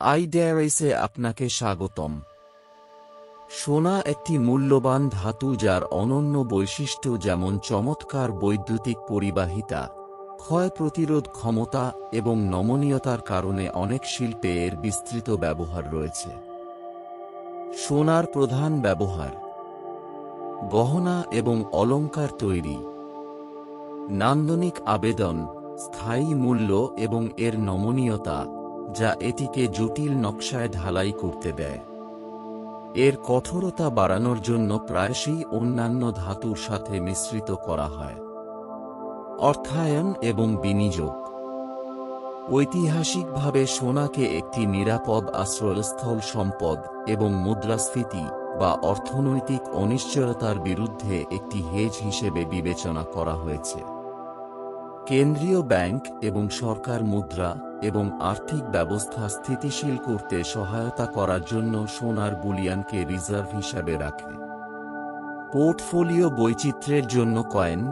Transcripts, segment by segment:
আইডিয়ারাইসে আপনাকে স্বাগতম। সোনা একটি মূল্যবান ধাতু যার অনন্য বৈশিষ্ট্য যেমন চমৎকার বৈদ্যুতিক পরিবাহিতা, ক্ষয় প্রতিরোধ ক্ষমতা এবং নমনীয়তার কারণে অনেক শিল্পে এর বিস্তৃত ব্যবহার রয়েছে। সোনার প্রধান ব্যবহার, গহনা এবং অলঙ্কার তৈরি, নান্দনিক আবেদন, স্থায়ী মূল্য এবং এর নমনীয়তা যা এটিকে জটিল নকশায় ঢালাই করতে দেয়। এর কঠোরতা বাড়ানোর জন্য প্রায়শই অন্যান্য ধাতুর সাথে মিশ্রিত করা হয়। অর্থায়ন এবং বিনিয়োগ। ঐতিহাসিকভাবে সোনাকে একটি নিরাপদ আশ্রয়স্থল সম্পদ এবং মুদ্রাস্ফীতি বা অর্থনৈতিক অনিশ্চয়তার বিরুদ্ধে একটি হেজ হিসেবে বিবেচনা করা হয়েছে। কেন্দ্রীয় ব্যাংক এবং সরকার মুদ্রা এবং আর্থিক ব্যবস্থা স্থিতিশীল করতে সহায়তা করার জন্য সোনার বুলিয়ানকে রিজার্ভ হিসাবে রাখে। পোর্টফোলিও বৈচিত্র্যের জন্য কয়েন,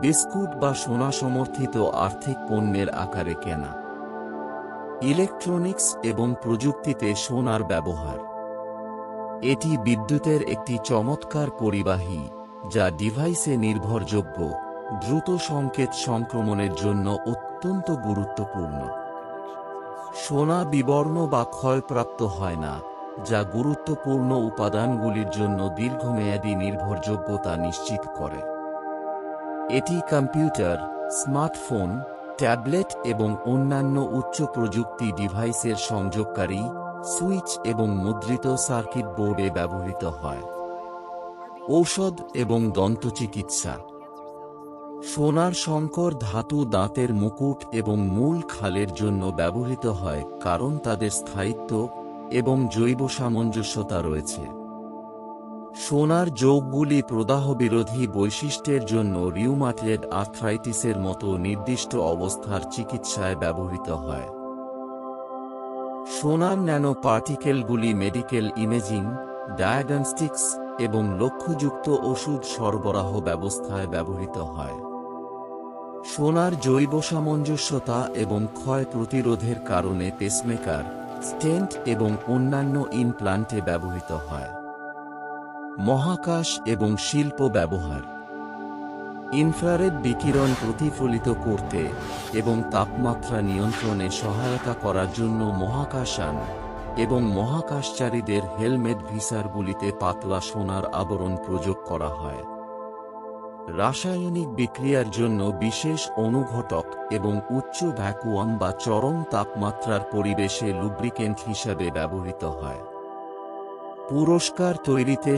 বিস্কুট বা সোনা সমর্থিত আর্থিক পণ্যের আকারে কেনা। ইলেকট্রনিক্স এবং প্রযুক্তিতে সোনার ব্যবহার। এটি বিদ্যুতের একটি চমৎকার পরিবাহী, যা ডিভাইসে নির্ভরযোগ্য, দ্রুত সংকেত সংক্রমণের জন্য অত্যন্ত গুরুত্বপূর্ণ। সোনা বিবর্ণ বা ক্ষয়প্রাপ্ত হয় না, যা গুরুত্বপূর্ণ উপাদানগুলির জন্য দীর্ঘমেয়াদী নির্ভরযোগ্যতা নিশ্চিত করে। এটি কম্পিউটার, স্মার্টফোন, ট্যাবলেট এবং অন্যান্য উচ্চ প্রযুক্তি ডিভাইসের সংযোগকারী, সুইচ এবং মুদ্রিত সার্কিট বোর্ডে ব্যবহৃত হয়। ঔষধ এবং দন্তচিকিৎসা সোনার শঙ্কর ধাতু দাঁতের মুকুট এবং মূল খালের জন্য ব্যবহৃত হয়, কারণ তাদের স্থায়িত্ব এবং জৈব সামঞ্জস্যতা রয়েছে। সোনার যোগগুলি প্রদাহ বিরোধী বৈশিষ্ট্যের জন্য রিউমাটেড আর্থ্রাইটিসের মতো নির্দিষ্ট অবস্থার চিকিৎসায় ব্যবহৃত হয়। সোনার ন্যানো পার্টিকেলগুলি মেডিকেল ইমেজিং, ডায়াগনস্টিক্স এবং লক্ষ্যযুক্ত ওষুধ সরবরাহ ব্যবস্থায় ব্যবহৃত হয়। সোনার জৈব সামঞ্জস্যতা এবং ক্ষয় প্রতিরোধের কারণে পেসমেকার স্টেন্ট এবং অন্যান্য ইমপ্লান্টে ব্যবহৃত হয়। মহাকাশ এবং শিল্প ব্যবহার। ইনফ্রারেড বিকিরণ প্রতিফলিত করতে এবং তাপমাত্রা নিয়ন্ত্রণে সহায়তা করার জন্য মহাকাশান এবং মহাকাশচারীদের হেলমেট ভিসারগুলিতে পাতলা সোনার আবরণ প্রযোগ করা হয়। রাসায়নিক বিক্রিয়ার জন্য বিশেষ অনুঘটক এবং উচ্চ ভ্যাকুয়াম বা চরম তাপমাত্রার পরিবেশে লুব্রিকেন্ট হিসাবে ব্যবহৃত হয়। পুরস্কার তৈরিতে